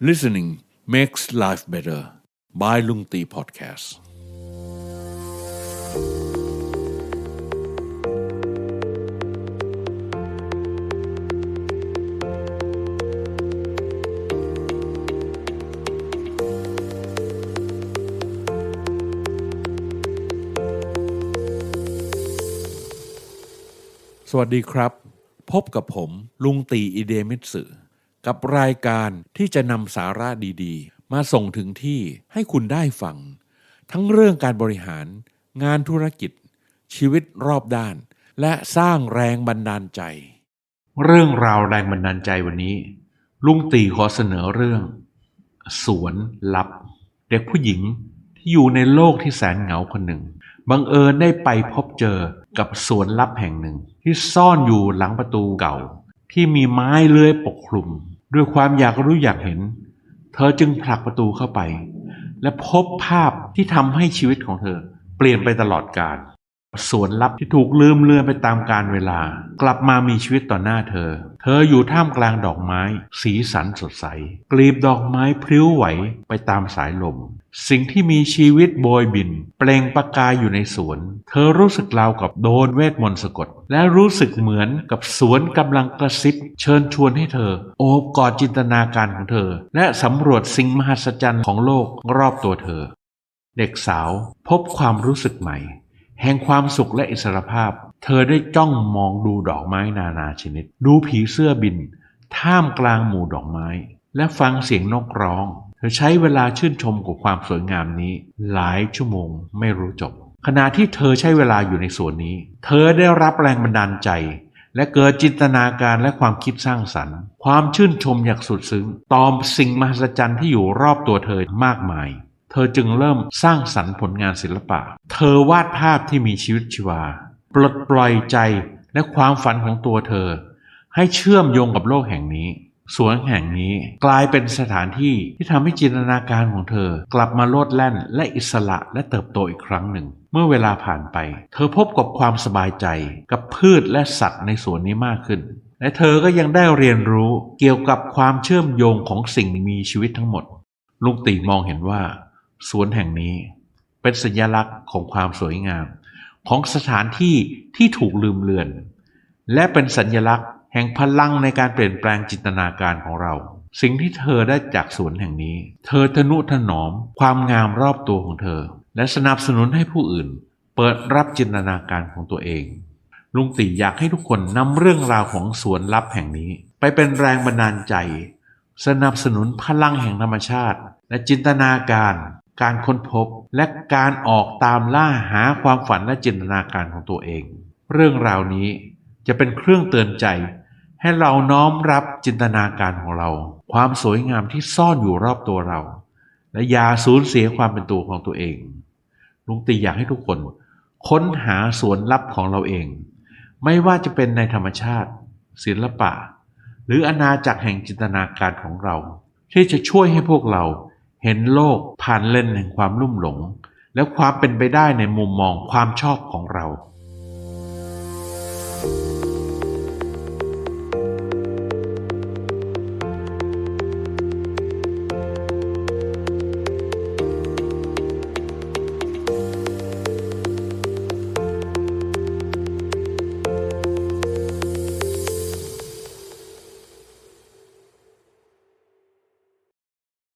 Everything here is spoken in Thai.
Listening makes life better by ลุงตี Podcast สวัสดีครับ พบกับผมลุงตีอิเดมิตสึ กับรายการที่จะนำสาระดีๆ มาส่งถึงที่ให้คุณได้ฟัง ทั้งเรื่องการบริหารงานธุรกิจ ชีวิตรอบด้าน และสร้างแรงบันดาลใจ เรื่องราวแรงบันดาลใจวันนี้ ลุงตีขอเสนอเรื่อง สวนลับ เด็กผู้หญิงที่อยู่ในโลกที่แสนเหงาคนหนึ่งบังเอิญได้ไปพบเจอกับสวนลับแห่งหนึ่ง ที่ซ่อนอยู่หลังประตูเก่า ที่มีไม้เลื้อยปกคลุม ด้วยความอยากรู้อยากเห็น เธอจึงผลักประตูเข้าไป และพบภาพที่ทำให้ชีวิตของเธอ เปลี่ยนไปตลอดกาล สวนลับที่ถูกลืมเลือนไปตามกาลเวลา กลับมามีชีวิตต่อหน้าเธอ เธออยู่ท่ามกลางดอกไม้ สีสันสดใส กลีบดอกไม้พลิ้วไหวไปตามสายลม สิ่งที่มีชีวิตโบยบิน เปล่งประกายอยู่ในสวน เธอรู้สึกราวกับโดนเวทมนต์สะกด และรู้สึกเหมือนกับสวนกำลังกระซิบ เชิญชวนให้เธอ โอบกอดจินตนาการของเธอ และสำรวจสิ่งมหัศจรรย์ของโลกรอบตัวเธอ เด็กสาวพบความรู้สึกใหม่ แห่งความสุขและอิสรภาพ เธอได้จ้องมองดูดอกไม้นานาชนิด ดูผีเสื้อบิน ท่ามกลางหมู่ดอกไม้ และฟังเสียงนกร้อง เธอใช้เวลาชื่นชมกับความสวยงามนี้ หลายชั่วโมงไม่รู้จบ ขณะที่เธอใช้เวลาอยู่ในสวนนี้ เธอได้รับแรงบันดาลใจ และเกิดจินตนาการและความคิดสร้างสรรค์ ความชื่นชมอย่างสุดซึ้งตอมสิ่งมหัศจรรย์ที่อยู่รอบตัวเธอมากมาย เธอจึงเริ่มสร้างสรรค์ผลงานศิลปะ เธอวาดภาพที่มีชีวิตชีวา ปลดปล่อยใจและความฝันของตัวเธอ ให้เชื่อมโยงกับโลกแห่งนี้ สวนแห่งนี้กลายเป็นสถานที่ที่ทำให้จินตนาการของเธอ กลับมาโลดแล่นและอิสระและเติบโตอีกครั้งหนึ่ง เมื่อเวลาผ่านไป เธอพบกับความสบายใจกับพืชและสัตว์ในสวนนี้มากขึ้นและเธอก็ยังได้เรียนรู้เกี่ยวกับความเชื่อมโยงของสิ่งมีชีวิตทั้งหมด ลุงตีมองเห็นว่า สวนแห่งนี้เป็นสัญลักษณ์ของความสวยงาม ของสถานที่ที่ถูกลืมเลือน และเป็นสัญลักษณ์แห่งพลังในการเปลี่ยนแปลงจินตนาการของเรา สิ่งที่เธอได้จากสวนแห่งนี้ เธอทนุถนอม ความงามรอบตัวของเธอ และสนับสนุนให้ผู้อื่น เปิดรับจินตนาการของตัวเอง ลุงตีอยากให้ทุกคนนำเรื่องราวของสวนลับแห่งนี้ ไปเป็นแรงบันดาลใจ สนับสนุนพลังแห่งธรรมชาติ และจินตนาการ การค้นพบและการออกตามล่าหาความฝันและจินตนาการของตัวเอง เรื่องราวนี้จะเป็นเครื่องเตือนใจ ให้เราน้อมรับจินตนาการของเรา ความสวยงามที่ซ่อนอยู่รอบตัวเรา และอย่าสูญเสียความเป็นตัวของตัวเอง ลุงตีอยากให้ทุกคน ค้นหาสวนลับของเราเอง ไม่ว่าจะเป็นในธรรมชาติ ศิลปะ หรืออาณาจักรแห่งจินตนาการของเรา ที่จะช่วยให้พวกเรา เห็นโลกผ่านเลนแห่งความลุ่มหลง และความเป็นไปได้ในมุมมองความชอบของเรา